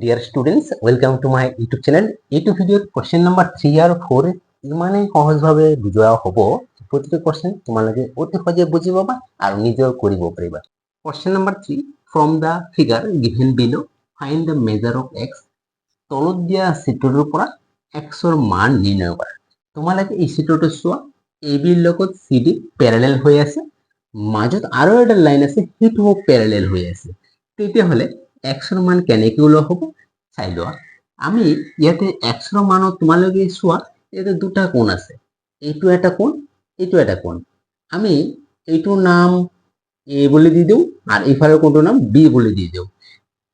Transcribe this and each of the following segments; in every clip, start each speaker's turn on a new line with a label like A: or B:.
A: Dear students welcome to my YouTube channel এইটো ভিডিঅ'ত question number three আৰু for ইমানেই সহজভাৱে বুজোৱা হ'ব। প্ৰতিটো কুৱেশ্যন তোমালোকে অতি সহজে বুজি পাবা আৰু নিজেও কৰিব পাৰিবা question number three from the figure given below' find the measure of x তলত দিয়া চিত্ৰটোৰ পৰা এক্সৰ মান নিৰ্ণয় কৰা। তোমালোকে এই চিত্ৰটো চোৱা এ বিৰ লগত চি ডি পেৰেলেল হৈ আছে। মাজত আৰু এটা লাইন আছে, সেইটোও পেৰেলেল হৈ আছে। তেতিয়াহ'লে এক্সৰ মান কেনেকৈ ওলোৱা হ'ব? চাই লোৱা। আমি ইয়াতে এক্সৰ মানত তোমালোকে চোৱা, ইয়াতে দুটা কোণ আছে। এইটো এটা কোণ, এইটো এটা কোণ। আমি এইটোৰ নাম এ বুলি দি দিওঁ আৰু ইফালৰ কোণটোৰ নাম বি বুলি দি দিওঁ।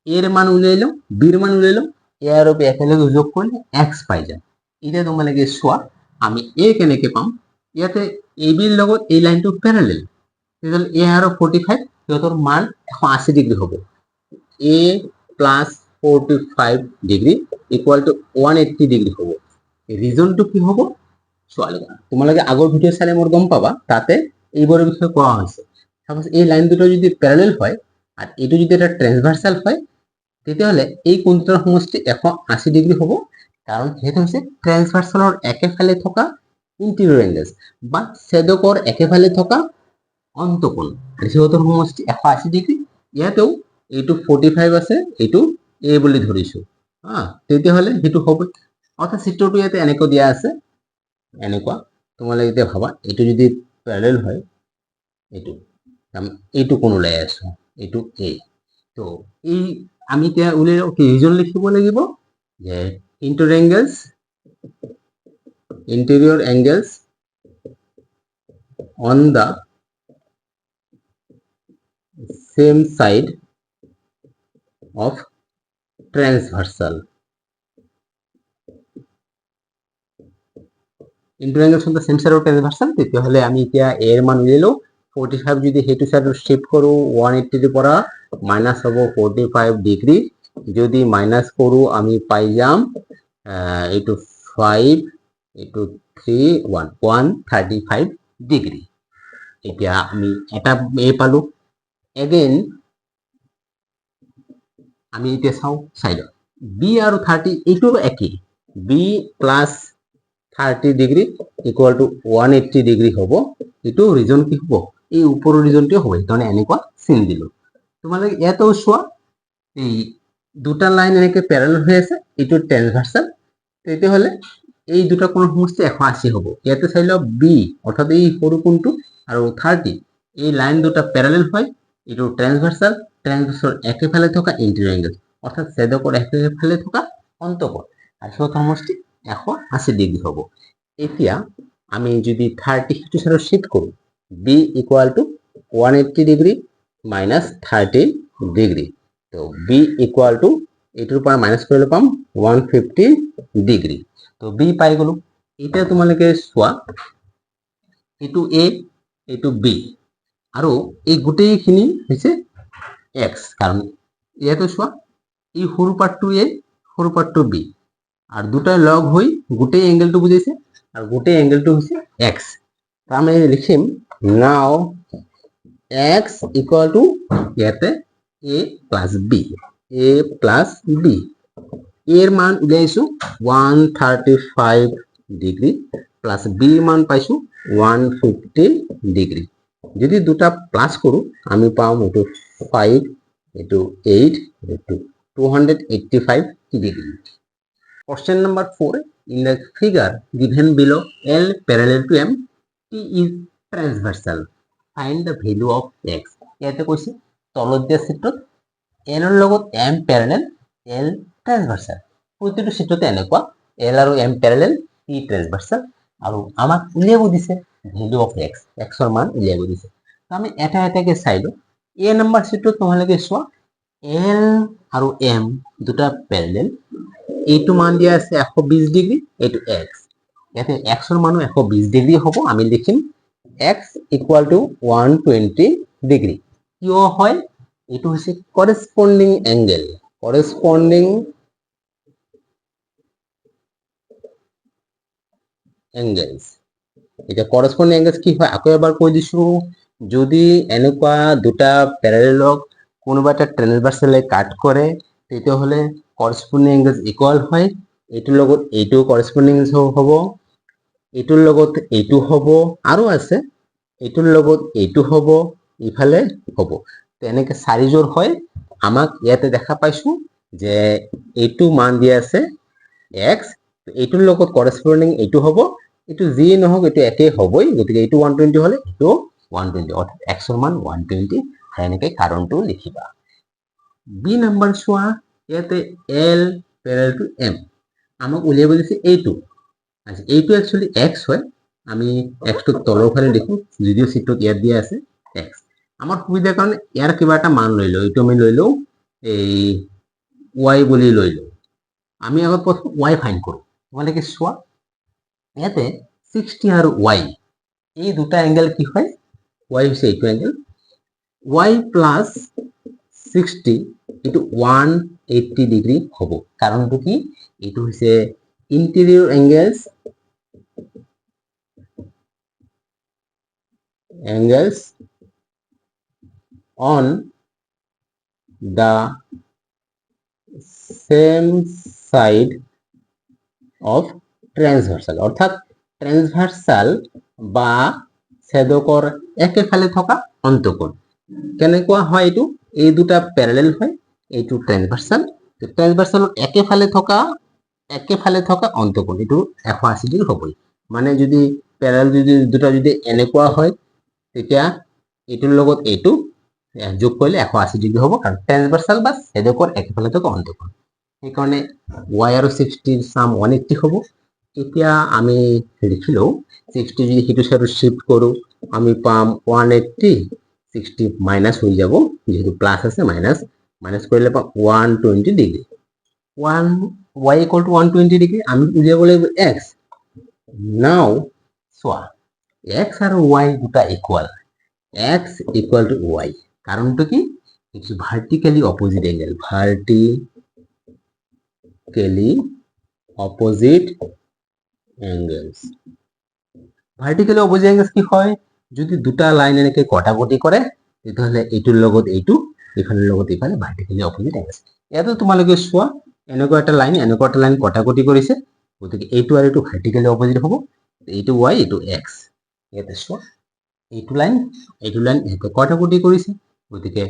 A: এৰ মান উলিয়াই লওঁ, বিৰ মান উলিয়াই লওঁ, এ আৰু বি একেলগে যোগ কৰিলে এক্স পাই যাম। এতিয়া তোমালোকে চোৱা, আমি এ কেনেকে পাম? ইয়াতে এ বিৰ লগত এই লাইনটো পেৰেলেল তেতিয়াহ'লে এ আৰু ফৰ্টি ফাইভ সিহঁতৰ মান এশ আশী ডিগ্ৰী হ'ব। A plus forty five degree equal to one eighty degree হ'ব। ৰিজনটো কি হ'ব? ছোৱালী তোমালোকে আগৰ ভিডিঅ' চালে মোৰ গম পাবা, তাতে এইবোৰৰ বিষয়ে কোৱা হৈছে চাপ'জ এই লাইন দুটো যদি পেৰেলেল হয় আৰু এইটো যদি এটা ট্ৰেন্সভাৰ্চাল হয়, তেতিয়াহ'লে এই কোণটোৰ সমষ্টি এশ আশী ডিগ্ৰী হ'ব। কাৰণ সেইটো হৈছে ট্ৰেন্সভাৰ্চালৰ একেফালে থকা ইণ্টিৰিয়ৰ এংগেলছ বা ছেদকৰ একেফালে থকা অন্তকোণ। আৰু সিহঁতৰ সমষ্টি এশ আশী ডিগ্ৰী ইয়াতেও এইটো ফৰ্টি ফাইভ আছে এইটো এ বুলি ধৰিছো। হা তেতিয়াহ'লে সেইটো হ'ব। অৰ্থাৎ চিত্ৰটো ইয়াতে এনেকৈ দিয়া আছে। এনেকুৱা। তোমালোকে এতিয়া ভাবা, এইটো যদি পেৰেলেল হয়, এইটো। এইটো কোন ওলাই আছো, এইটো এ তো, এই আমি এতিয়া উলিয়াই কি ৰিজন লিখিব লাগিব? যে inter angles interior angles on the same side of transversal. Inter angle from the side of transversal তেতিয়াহ'লে আমি এতিয়া এ মান উলিয়ালোঁ ফৰ্টি ফাইভ যদি সেইটো চাইডত শ্বিফ্ট কৰোঁ ওৱান এইট্টিৰ পৰা মাইনাছ হ'ব ফৰ্টি ফাইভ ডিগ্ৰী যদি মাইনাছ কৰোঁ, আমি পাই যাম এইটো ফাইভ এইটো three one one thirty five degree এতিয়া আমি এটা এ পালোঁ। এগেইন আমি এতিয়া চাওঁ চাইডত বি আৰু থাৰ্টি এইটো একেই। B plus thirty degree equal to one eighty degree হ'ব। এইটো ৰিজন কি হ'ব? এই ওপৰৰ ৰিজনটোৱে হ'ব। সেইকাৰণে এনেকুৱা চিন দিলোঁ। তোমালোকে ইয়াতেও চোৱা, এই দুটা লাইন এনেকে পেৰেল হৈ আছে, এইটো ট্ৰেন্সভাৰ্চাল তেতিয়াহ'লে এই দুটা কোণৰ সমষ্টি এশ আশী হ'ব। ইয়াতে চাই লওক বি অৰ্থাৎ এই সৰু কোণটো আৰু থাৰ্টি এই লাইন দুটা পেৰেলেল হয়, এইটো ট্ৰেন্সভাৰ্চাল ট্ৰেন্সভাৰ্চাল একেফালে থকা ইণ্টেৰিয়ৰ এংগেল অৰ্থাৎ ছেদকৰ একেফালে থকা অন্তকোণ আৰু সিহঁতৰ সমষ্টি এশ আশী ডিগ্ৰী হ'ব। এতিয়া আমি যদি থাৰ্টি সেইটো চাইডত শ্বিফ্ট কৰোঁ B equal to one eighty degree minus thirty degree তো বি ইকুৱেল টু এইটোৰ পৰা মাইনাছ কৰিলে পাম ওৱান ফিফটি ডিগ্ৰী তো বি পাই গ'লোঁ। এতিয়া তোমালোকে চোৱা এইটো এ এইটো বি আৰু এই গোটেইখিনি হৈছে এক্স কাৰণ ইয়াতে চোৱা এই সৰু পাৰ্টটো এ সৰু পাৰ্টটো বি আৰু দুটাই লগ হৈ গোটেই এংগেলটো বুজাইছে আৰু গোটেই এংগেলটো হৈছে এক্স আমি লিখিম নাও এক্স ইকুৱেল টু ইয়াতে A plus B A plus B এৰ মান উলিয়াইছো one thirty five degree plus বিৰ মান পাইছো ওৱান ফিফটি ডিগ্ৰী যদি দুটা প্লাছ কৰোঁ আমি পাম এইটো ফাইভ এইটো এইট এইটো two hundred eighty five degree Question number four, in the figure given below, L parallel to M, T is transversal. Find the value of X. ইয়াতে কৈছে দিয়া লগত M parallel, L transversal. প্ৰতিটো চিত্ৰতে এনেকুৱা L আৰু M parallel, T transversal আৰু আমাক উলিয়াব দিছে ভেলু অফ এক্স এক্সৰ মান উলিয়াব দিছে আমি এটা এটাকে চাই লওঁ এ নম্বৰ চিত্ৰত তোমালোকে চোৱা। এল আৰু এম দুটা পেৰেলেল এইটো মান দিয়া আছে এশ বিশ ডিগ্ৰী, এইটো এক্স ইয়াতে এক্সৰ মানো এশ বিশ ডিগ্ৰী হ'ব, আমি লিখিম x equal to one twenty degree কিয় হয়? এইটো হৈছে কৰেচপণ্ডিং এংগেল কৰেচপণ্ডিং এংগেলছ এতিয়া কৰস্পণ্ডিং এংগেলছ কি হয়? আকৌ এবাৰ কৈ দিছো। যদি এনেকুৱা দুটা পেৰেলেলক কোনোবা এটা ট্ৰেন্সভাৰ্চেলে কাট কৰে, তেতিয়াহ'লে কৰস্পণ্ডিং এংগেলছ ইকুৱেল হয়। এইটোৰ লগত এইটো কৰস্পণ্ডিং হ'ব, এইটোৰ লগত এইটো হ'ব, আৰু আছে, এইটোৰ লগত এইটো হ'ব, ইফালে হ'ব। তেনেকে চাৰিযোৰ হয়। আমাক ইয়াতে দেখা পাইছো যে এইটো মান দিয়া আছে এক্স এইটোৰ লগত কৰস্পণ্ডিং এইটো হ'ব, এইটো যি নহওক এইটো একেই হ'বই, গতিকে এইটো ওৱান টুৱেণ্টি হ'লে এইটো ওৱান টুৱেণ্টি অৰ্থাৎ এক্সৰ মান ওৱান টুৱেণ্টি সেনেকে কাৰণটো লিখিবা। বি নাম্বাৰ চোৱা ইয়াতে এল পেৰেল টু এম আমাক উলিয়াব দিছে এইটো আচ্ছা এইটো একচুৱেলি এক্স হয়। আমি এক্সটো তলৰ ফালে লিখোঁ যদিও চিটটোত ইয়াত দিয়া আছে এক্স আমাৰ সুবিধাৰ কাৰণে ইয়াৰ কিবা এটা মান লৈ লওঁ। এইটো আমি লৈ লওঁ, এই ৱাই বুলি লৈ লওঁ। আমি আগত প্ৰথম ৱাই ফাইন কৰোঁ। তোমালোকে চোৱা, ইয়াতে ছিক্সটি আৰু ৱাই এই দুটা এংগেল কি হয়? ৱাই হৈছে এইটো এংগেল ৱাই প্লাছ ছিক্সটি এইটো ওৱান এইটটি ডিগ্ৰী হ'ব। কাৰণটো কি? এইটো হৈছে interior angles angles on the same side of transversal অর্থাৎ ট্ৰেন্সভাৰ্চাল বা ছেদকৰ একেফালে থকা অন্তকোণ। কেনেকুৱা হয় এইটো? এই দুটা পেৰেলেল হয়, এইটো ট্ৰেন্সভাৰ্চাল ট্ৰেন্সভাৰ্চালত একেফালে থকা একেফালে থকা অন্তকোণ, এইটো এশ আশী ডিগ্ৰী হ'বই। মানে যদি পেৰেল যদি দুটা যদি এনেকুৱা হয়, তেতিয়া এইটোৰ লগত এইটো যোগ কৰিলে এশ আশী ডিগ্ৰী হ'ব, কাৰণ ট্ৰেন্সভাৰ্চাল বা ছেদকৰ একেফালে থকা অন্তকোণ। সেইকাৰণে ৱাই আৰু ছিক্সটিৰ চাম ওৱান এইট্টি হ'ব। এতিয়া আমি লিখিলোঁ ছিক্সটি যদি সিটো চাইডত শ্বিফ্ট কৰোঁ, আমি পাম ওৱান এইট্টি ছিক্সটি মাইনাছ হৈ যাব, যিহেতু প্লাছ আছে মাইনাছ মাইনাছ কৰিলে পাম one twenty degree one Y equal to one twenty degree আমি উলিয়াব লাগিব এক্স নাও চোৱা এক্স আৰু ৱাই দুটা equal x equal to Y কাৰণটো কি? It's vertically opposite angle vertically opposite angles vertically opposite angles কি হয়? যদি দুটা লাইন এনেকে কটাকটি কৰে তেতিয়াহ'লে এইটোৰ লগত এইটো ইফালৰ লগত ইফালে ভাৰ্টিকেলি অপজিট এংগেলছ ইয়াতো তোমালোকে চোৱা এনেকুৱা এটা লাইন এনেকুৱা এটা লাইন কটাকটি কৰিছে গতিকে এইটো আৰু এইটো ভাৰ্টিকেলি অপজিট হ'ব, এইটো ৱাই এইটো এক্স ইয়াতে চোৱা এইটো লাইন এইটো লাইন এনেকৈ কটাকটি কৰিছে গতিকে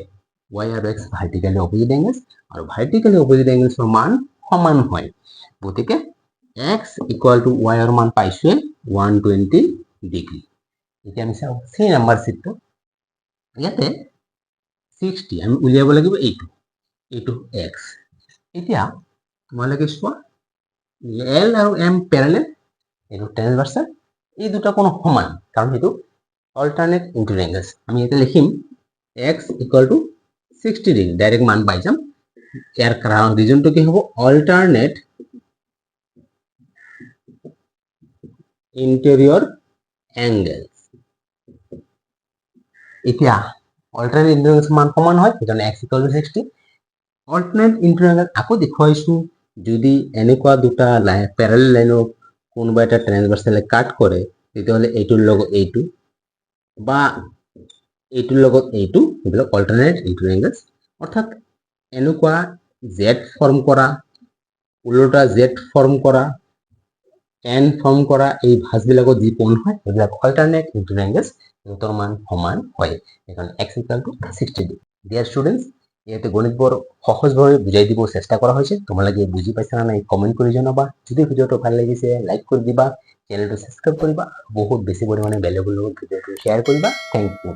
A: ৱাই আৰু এক্স ভাৰ্টিকেলি অপজিট এংগেলছ আৰু ভাৰ্টিকেলি অপজিট এংগেলছৰ মান সমান হয়, গতিকে এক্স ইকুৱেল টু ৱাইৰ মান পাইছোৱে ওৱান টুৱেণ্টি ডিগ্ৰী এতিয়া আমি চাওঁ চি নাম্বাৰ চিটটো ইয়াতে ছিক্সটি আমি উলিয়াব লাগিব এইটো এইটো এক্স এতিয়া তোমালোকে চোৱা এল আৰু এম পেৰেলেল এইটো ট্ৰেন্সভাৰ্চাল এই দুটা কোনো সমান, কাৰণ সেইটো অল্টাৰনেট ইণ্টু আমি ইয়াতে লিখিম X equal to sixty degree direct মান পাই যাম। ইয়াৰ কাৰণ ৰিজনটো কি হ'ব? অল্টাৰনেট ইণ্টেৰিয়ৰ এংগেল এতিয়া অল্টাৰনেট ইণ্টেৰিয়ৰ মান সমান হয়? সেইকাৰণে x equal to sixty alternate interior angle আকৌ দেখুৱাইছোঁ। যদি এনেকুৱা দুটা লাইন পেৰেল লাইনক কোনোবা এটা ট্ৰেন্সভাৰ্চেলে কাট কৰে, তেতিয়াহ'লে এইটোৰ লগত এইটো বা এইটোৰ লগত এইটো, এইবিলাক অল্টাৰনেট ইণ্টেৰিয়ৰ এংগেলছ অৰ্থাৎ এনেকুৱা জেড ফৰ্ম কৰা ওলোটা জেড ফৰ্ম কৰা এন ফৰ্ম কৰা এই ভাঁজবিলাকত যি কোণ হয় সেইবিলাক অল্টাৰনেট ইণ্টেৰিয়ৰ এংগেলছ সিহঁতৰ মান সমান হয়। সেইকাৰণে x equal to sixty degree dear students ইয়াতে গণিতবোৰ সহজভাৱে বুজাই দিব, চেষ্টা কৰা হৈছে তোমালোকে বুজি পাইছা নাই কমেণ্ট কৰি জনাবা। যদি ভিডিঅ'টো ভালো লাগিছে লাইক কৰি দিবা। চেনেলটো ছাবস্ক্ৰাইব কৰিবা বহুত বেছি পৰিমাণে লগত ভিডিঅ'টো শ্বেয়াৰ কৰিবা থেংক ইউ